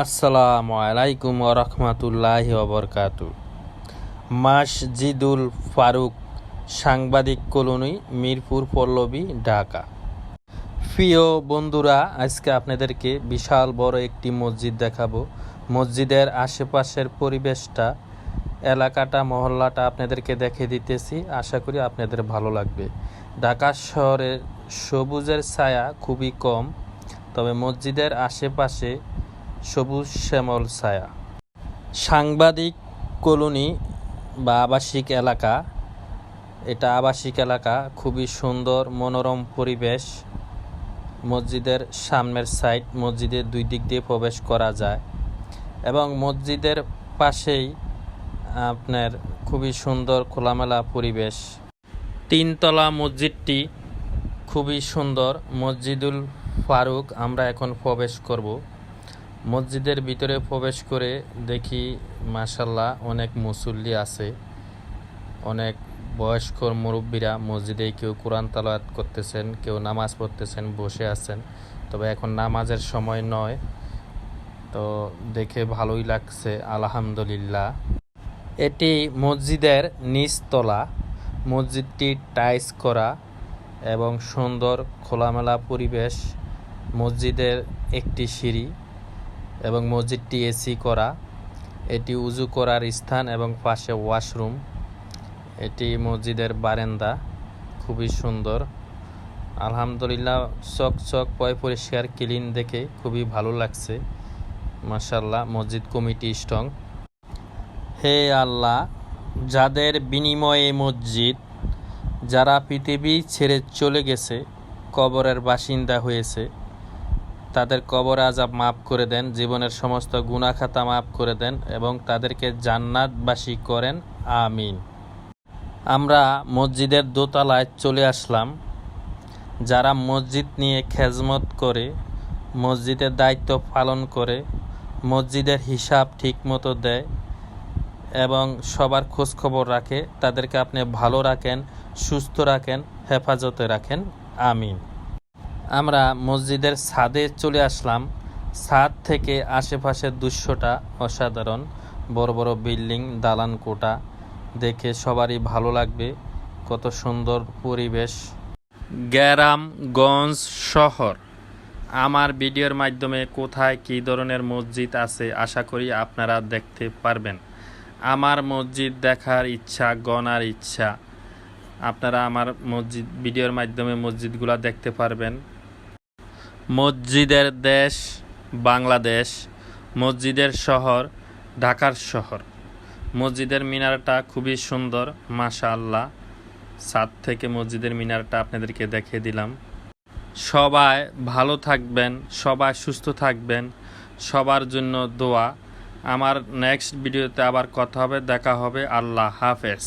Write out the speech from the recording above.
আসসালামু আলাইকুম রহমতুল্লাহ ওবরকাত মাসজিদুল ফারুক, সাংবাদিক কলোনি, মিরপুর, পল্লবী, ঢাকা। প্রিয় বন্ধুরা, আজকে আপনাদেরকে বিশাল বড় একটি মসজিদ দেখাবো। মসজিদের আশেপাশের পরিবেশটা, এলাকাটা, মহল্লাটা আপনাদেরকে দেখে দিতেছি। আশা করি আপনাদের ভালো লাগবে। ঢাকা শহরের সবুজের ছায়া খুবই কম, তবে মসজিদের আশেপাশে সবুজ শ্যামল ছায়া। সাংবাদিক কলোনি বা আবাসিক এলাকা, এটা আবাসিক এলাকা, খুবই সুন্দর, মনোরম পরিবেশ। মসজিদের সামনের সাইড মসজিদের দুই দিক দিয়ে প্রবেশ করা যায় এবং মসজিদের পাশেই আপনার খুবই সুন্দর খোলামেলা পরিবেশ। তিনতলা মসজিদটি খুবই সুন্দর। মসজিদুল ফারুক আমরা এখন প্রবেশ করব। মসজিদের ভিতরে প্রবেশ করে দেখি মাসাল্লাহ অনেক মুসল্লি আছে। অনেক বয়স্ক মুরব্বীরা মসজিদে কেউ কোরআন তালায়াত করতেছেন, কেউ নামাজ পড়তেছেন, বসে আছেন। তবে এখন নামাজের সময় নয়। তো দেখে ভালোই লাগছে, আলহামদুলিল্লাহ। এটি মসজিদের নিচতলা মসজিদটি টাইস করা এবং সুন্দর খোলামেলা পরিবেশ। মসজিদের একটি সিঁড়ি। এবং মসজিদটি এসি করা। এটি উজু করার স্থান এবং পাশে ওয়াশরুম। এটি মসজিদের বারেন্দা, খুবই সুন্দর। আলহামদুলিল্লাহ, চক চক পয় পরিষ্কার, ক্লিন দেখে খুবই ভালো লাগছে। মাসাল্লাহ মসজিদ কমিটি স্ট্রং। হে আল্লাহ, যাদের বিনিময়ে মসজিদ, যারা পৃথিবী ছেড়ে চলে গেছে, কবরের বাসিন্দা হয়েছে তাদের কবর আজাব মাফ করে দেন, জীবনের সমস্ত গুণাখাতা মাফ করে দেন এবং তাদেরকে জান্নাতবাসী করেন। আমিন। আমরা মসজিদের দোতলায় চলে আসলাম। যারা মসজিদ নিয়ে খেজমত করে, মসজিদের দায়িত্ব পালন করে, মসজিদের হিসাব ঠিকমতো দেয় এবং সবার খোঁজখবর রাখে, তাদেরকে আপনি ভালো রাখেন, সুস্থ রাখেন, হেফাজতে রাখেন। আমিন। আমরা মসজিদের ছাদে চলে আসলাম। ছাদ থেকে আশেপাশের দৃশ্যটা অসাধারণ বড় বড় বিল্ডিং, দালান কোটা দেখে সবারই ভালো লাগবে কত সুন্দর পরিবেশ। গ্রামগঞ্জ শহর। আমার ভিডিওর মাধ্যমে কোথায় কী ধরনের মসজিদ আছে আশা করি আপনারা দেখতে পারবেন। আমার মসজিদ দেখার ইচ্ছা, গণার ইচ্ছা। আপনারা আমার মসজিদ, ভিডিওর মাধ্যমে মসজিদগুলো দেখতে পারবেন। মসজিদের দেশ বাংলাদেশ, মসজিদের শহর ঢাকার শহর। মসজিদের মিনারটা খুবই সুন্দর মাশা আল্লাহ ছাদ থেকে মসজিদের মিনারটা আপনাদেরকে দেখিয়ে দিলাম। সবাই ভালো থাকবেন, সবাই সুস্থ থাকবেন, সবার জন্য দোয়া। আমার নেক্সট ভিডিওতে আবার কথা হবে, দেখা হবে। আল্লাহ হাফেজ।